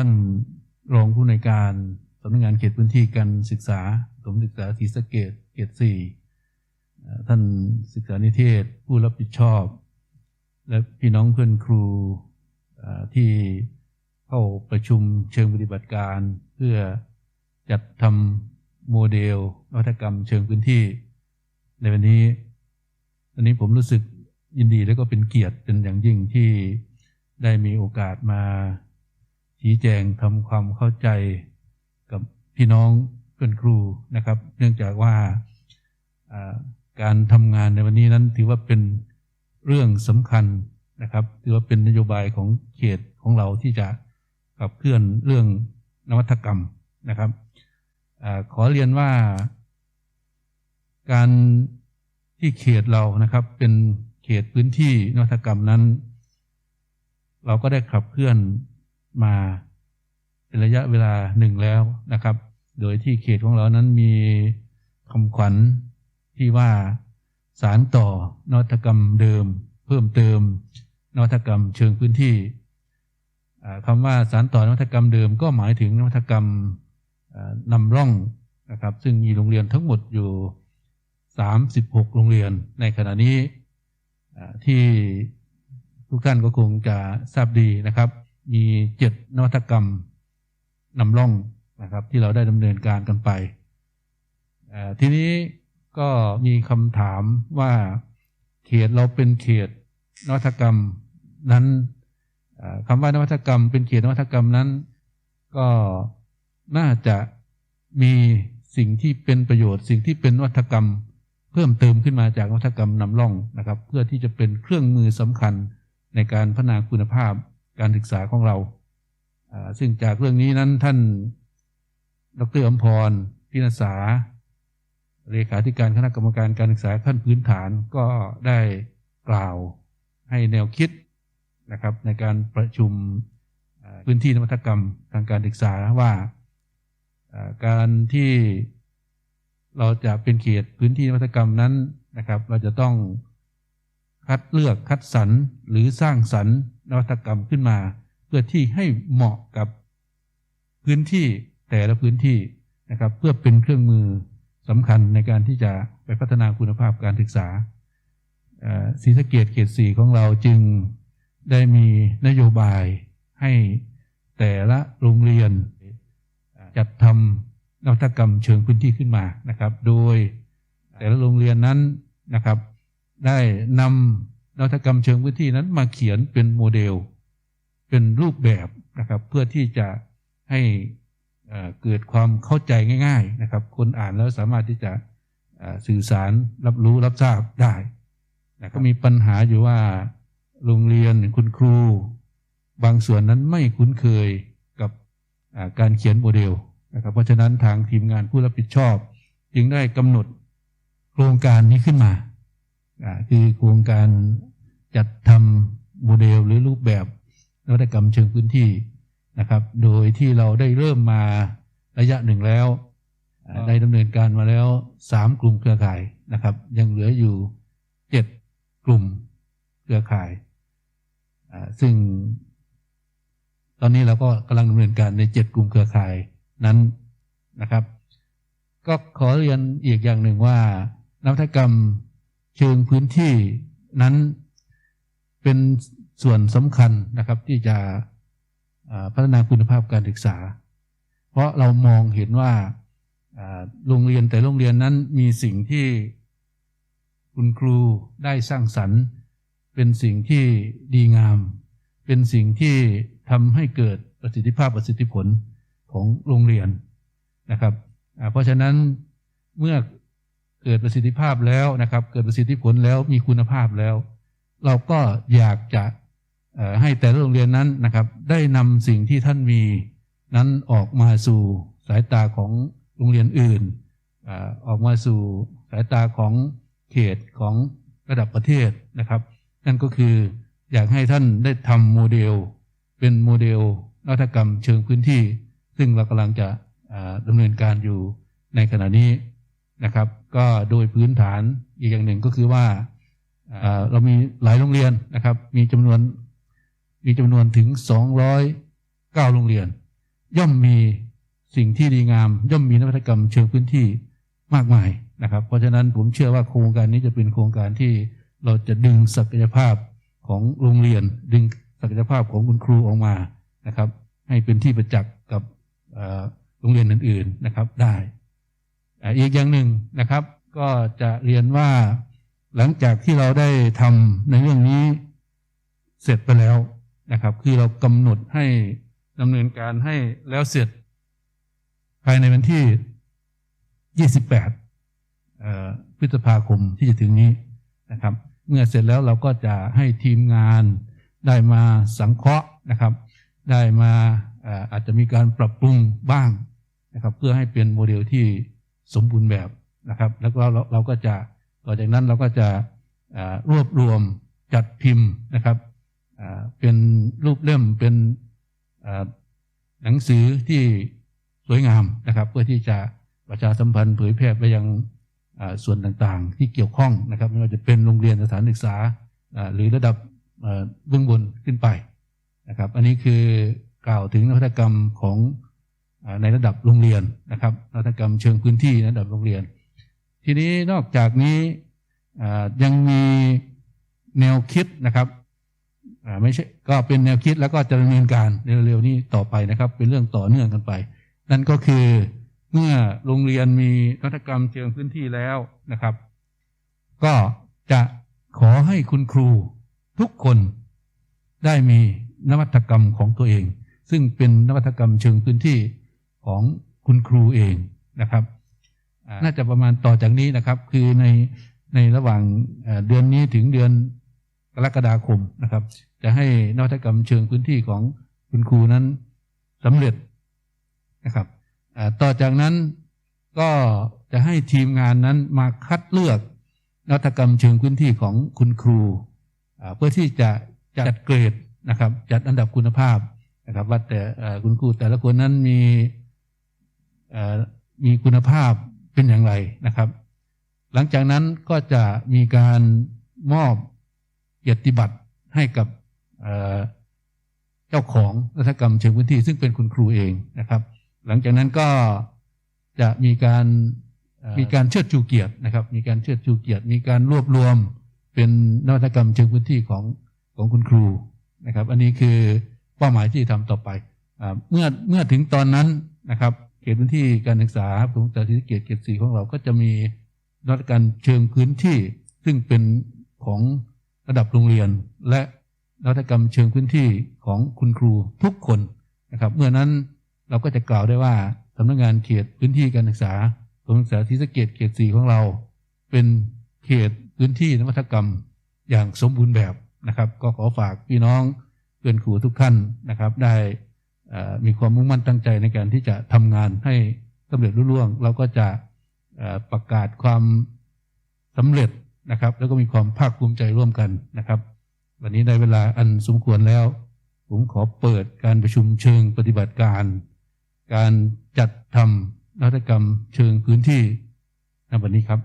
ท่านรองผู้ในการสำนักงานเขตพื้นที่การศึกษาสมศึกษาศรีสะเกดเขตสี่ท่านศึกษานิเทศผู้รับผิดชอบ และพี่น้องเพื่อนครูที่เข้าประชุมเชิงปฏิบัติการ เพื่อจัดทำโมเดลนวัตกรรมเชิงพื้นที่ ในวันนี้วันนี้ผมรู้สึกยินดีและก็เป็นเกียรติเป็นอย่างยิ่งที่ได้มีโอกาสมา ชี้แจงทำความเข้าใจกับพี่น้องเพื่อนครูนะครับ เนื่องจากว่าการทำงานในวันนี้นั้นถือว่าเป็นเรื่องสำคัญนะครับ ถือว่าเป็นนโยบายของเขตของเราที่จะขับเคลื่อนเรื่องนวัตกรรมนะครับอขอเรียนว่า การที่เขตเรานะครับ เป็นเขตพื้นที่นวัตกรรมนั้น เราก็ได้ขับเคลื่อน มาเป็นระยะเวลาหนึ่งแล้วนะครับ โดยที่เขตของเรานั้นมีคำขวัญที่ว่าสารต่อนวัตกรรมเดิม เพิ่มเติมนวัตกรรมเชิงพื้นที่คำว่าสารต่อนวัตกรรมเดิม ก็หมายถึงนวัตกรรมนำร่องนะครับ ซึ่งมีโรงเรียนทั้งหมดอยู่ 36 โรงเรียนในขณะนี้ที่ทุกท่านก็คงจะทราบดีนะครับ มีเจ็ดนวัตกรรมนำร่องนะครับ ที่เราได้ดำเนินการกันไป ทีนี้ก็มีคำถามว่าเขตเราเป็นเขตนวัตกรรมนั้นคำว่านวัตกรรม เป็นเขตนวัตกรรมนั้น ก็น่าจะมีสิ่งที่เป็นประโยชน์ สิ่งที่เป็นนวัตกรรม เพิ่มเติมขึ้นมาจากนวัตกรรมนำร่องนะครับ เพื่อที่จะเป็นเครื่องมือสำคัญในการพัฒนาคุณภาพ การศึกษาของเรา ซึ่งจากเรื่องนี้นั้นท่านดรอมพรพินาษาเลขาธิการคณะกรรมการการศึกษาขั้นพื้นฐานก็ได้กล่าวให้แนวคิดนะครับในการประชุมพื้นที่นวัตกรรมทางการศึกษาว่าการที่เราจะเป็นเขตพื้นที่นวัตกรรมนั้นนะครับ เราจะต้อง คัดเลือกคัดสรรหรือสร้างสรรนวัตกรรมขึ้นมา เพื่อที่ให้เหมาะกับพื้นที่แต่ละพื้นที่นะครับ เพื่อเป็นเครื่องมือสำคัญในการที่จะไปพัฒนาคุณภาพการศึกษาศรีสะเกดเขตสี่ของเราจึงได้มีนโยบายให้แต่ละโรงเรียนจัดทำนวัตกรรมเชิงพื้นที่ขึ้นมานะครับ โดยแต่ละโรงเรียนนั้นนะครับ ได้นำนวัตกรรมเชิงพื้นที่นั้นมาเขียนเป็นโมเดล เป็นรูปแบบนะครับ เพื่อที่จะให้เกิดความเข้าใจง่าย ๆนะครับ คนอ่านแล้วสามารถที่จะสื่อสารรับรู้รับทราบได้นะก็มีปัญหาอยู่ว่าโรงเรียนคุณครู บางส่วนนั้นไม่คุ้นเคยกับการเขียนโมเดลนะครับ เพราะฉะนั้นทางทีมงานผู้รับผิดชอบ จึงได้กำหนดโครงการนี้ขึ้นมา คือโครงการจัดทำโมเดลหรือรูปแบบนวัตกรรมเชิงพื้นที่นะครับ โดยที่เราได้เริ่มมาระยะหนึ่งแล้วอ่าได้ดำเนินการมาแล้วสามกลุ่มเครือข่ายนะครับ ยังเหลืออยู่เจ็ดกลุ่มเครือข่ายอ่าซึ่งตอนนี้เราก็กำลังดำเนินการในเจ็ดกลุ่มเครือข่ายนั้นนะครับ ก็ขอเรียนอีกอย่างหนึ่งว่านวัตกรรม เชิงพื้นที่นั้นเป็นส่วนสำคัญนะครับที่จะพัฒนาคุณภาพการศึกษา เพราะเรามองเห็นว่าโรงเรียนแต่โรงเรียนนั้นมีสิ่งที่คุณครูได้สร้างสรรค์ เป็นสิ่งที่ดีงาม เป็นสิ่งที่ทำให้เกิดประสิทธิภาพประสิทธิผลของโรงเรียนนะครับเพราะฉะนั้นเมื่อ กิดประสิทธิภาพแล้วนะครับ เกิดประสิทธิผลแล้วมีคุณภาพแล้ว เราก็อยากจะให้แต่ละโรงเรียนนั้นนะครับ ได้นำสิ่งที่ท่านมีนั้นออกมาสู่สายตาของโรงเรียนอื่นออกมาสู่สายตาของเขตของระดับประเทศนะครับ นั่นก็คืออยากให้ท่านได้ทำโมเดล เป็นโมเดลนวัตกรรมเชิงพื้นที่ ซึ่งเรากำลังจะดำเนินการอยู่ในขณะนี้ นะครับ ก็โดยพื้นฐานอีกอย่างหนึ่งก็คือว่าเรามีหลายโรงเรียนนะครับ มีจำนวนมีจำนวนถึง 209 โรงเรียน ย่อมมีสิ่งที่ดีงาม ย่อมมีนวัตกรรมเชิงพื้นที่มากมายนะครับ เพราะฉะนั้นผมเชื่อว่าโครงการนี้จะเป็นโครงการที่เราจะดึงศักยภาพของโรงเรียน ดึงศักยภาพของคุณครูออกมานะครับ ให้เป็นที่ประจักษ์กับโรงเรียนอื่น ๆนะครับได้ อีกอย่างหนึ่งนะครับ ก็จะเรียนว่าหลังจากที่เราได้ทำในเรื่องนี้เสร็จไปแล้วนะครับ คือเรากำหนดให้ดำเนินการให้แล้วเสร็จ ภายในวันที่ 28พฤษภาคมที่จะถึงนี้นะครับ เมื่อเสร็จแล้วเราก็จะให้ทีมงานได้มาสังเคราะห์นะครับ ได้มาเอ่ออาจจะมีการปรับปรุงบ้างนะครับ เพื่อให้เป็นโมเดลที่ สมบูรณ์แบบนะครับ แล้วก็เราก็จะต่อจากนั้นเราก็จะรวบรวมจัดพิมพ์นะครับเป็นรูปเล่มเป็นหนังสือที่สวยงามนะครับ เพื่อที่จะประชาสัมพันธ์เผยแพร่ไปยังส่วนต่างๆ ที่เกี่ยวข้องนะครับไม่ว่าจะเป็นโรงเรียนสถานศึกษาหรือระดับเบื้องบนขึ้นไปนะครับ อันนี้คือกล่าวถึงนวัตกรรมของ ในระดับโรงเรียนนะครับนวัตกรรมเชิงพื้นที่ในระดับโรงเรียน ทีนี้นอกจากนี้ยังมีแนวคิดนะครับไม่ใช่ก็เป็นแนวคิดแล้วก็จะดำเนินการเร็วๆนี้ต่อไปนะครับ เป็นเรื่องต่อเนื่องกันไป นั่นก็คือเมื่อโรงเรียนมีนวัตกรรมเชิงพื้นที่แล้วนะครับ ก็จะขอให้คุณครูทุกคนได้มีนวัตกรรมของตัวเอง ซึ่งเป็นนวัตกรรมเชิงพื้นที่ ของคุณครูเองนะครับ น่าจะประมาณต่อจากนี้นะครับ คือในในระหว่างเดือนนี้ถึงเดือนกรกฎาคมนะครับ จะให้นวัตกรรมเชิงพื้นที่ของคุณครูนั้นสำเร็จนะครับต่อจากนั้นก็จะให้ทีมงานนั้นมาคัดเลือกนวัตกรรมเชิงพื้นที่ของคุณครูเพื่อที่จะจัดเกรดนะครับ จัดอันดับคุณภาพนะครับ ว่าแต่คุณครูแต่ละคนนั้นมี มีคุณภาพเป็นอย่างไรนะครับ หลังจากนั้นก็จะมีการมอบเกียรติบัตรให้กับเจ้าของนวัตกรรมเชิงพื้นที่ ซึ่งเป็นคุณครูเองนะครับ หลังจากนั้นก็จะมีการมีการเชิดชูเกียรตินะครับ มีการเชิดชูเกียรติ มีการรวบรวมเป็นนวัตกรรมเชิงพื้นที่ของของคุณครูนะครับ อันนี้คือเป้าหมายที่ทำต่อไปอเมื่อเมื่อถึงตอนนั้นนะครับ เขตพื้นที่การศึกษาของสาธิตเกติเขตสี่ของเราก็จะมีนวัตกรรมเชิงพื้นที่ ซึ่งเป็นของระดับโรงเรียน และนวัตกรรมเชิงพื้นที่ของคุณครูทุกคนนะครับ เมื่อนั้นเราก็จะกล่าวได้ว่าสำนักงานเขตพื้นที่การศึกษาของศึกษาที่สเกตเขตสี่ของเรา เป็นเขตพื้นที่นวัตกรรมอย่างสมบูรณ์แบบนะครับ ก็ขอฝากพี่น้องเพื่อนครูทุกท่านนะครับ ได้ มีความมุ่งมั่นตั้งใจในการที่จะทำงานให้สำเร็จรุ่ร่วง เราก็จะประกาศความสำเร็จนะครับ แล้วก็มีความภาคภูมิใจร่วมกันนะครับ วันนี้ได้เวลาอันสมควรแล้ว ผมขอเปิดการประชุมเชิงปฏิบัติการ การจัดทำนวัตกรรมเชิงพื้นที่ในวันนี้ครับ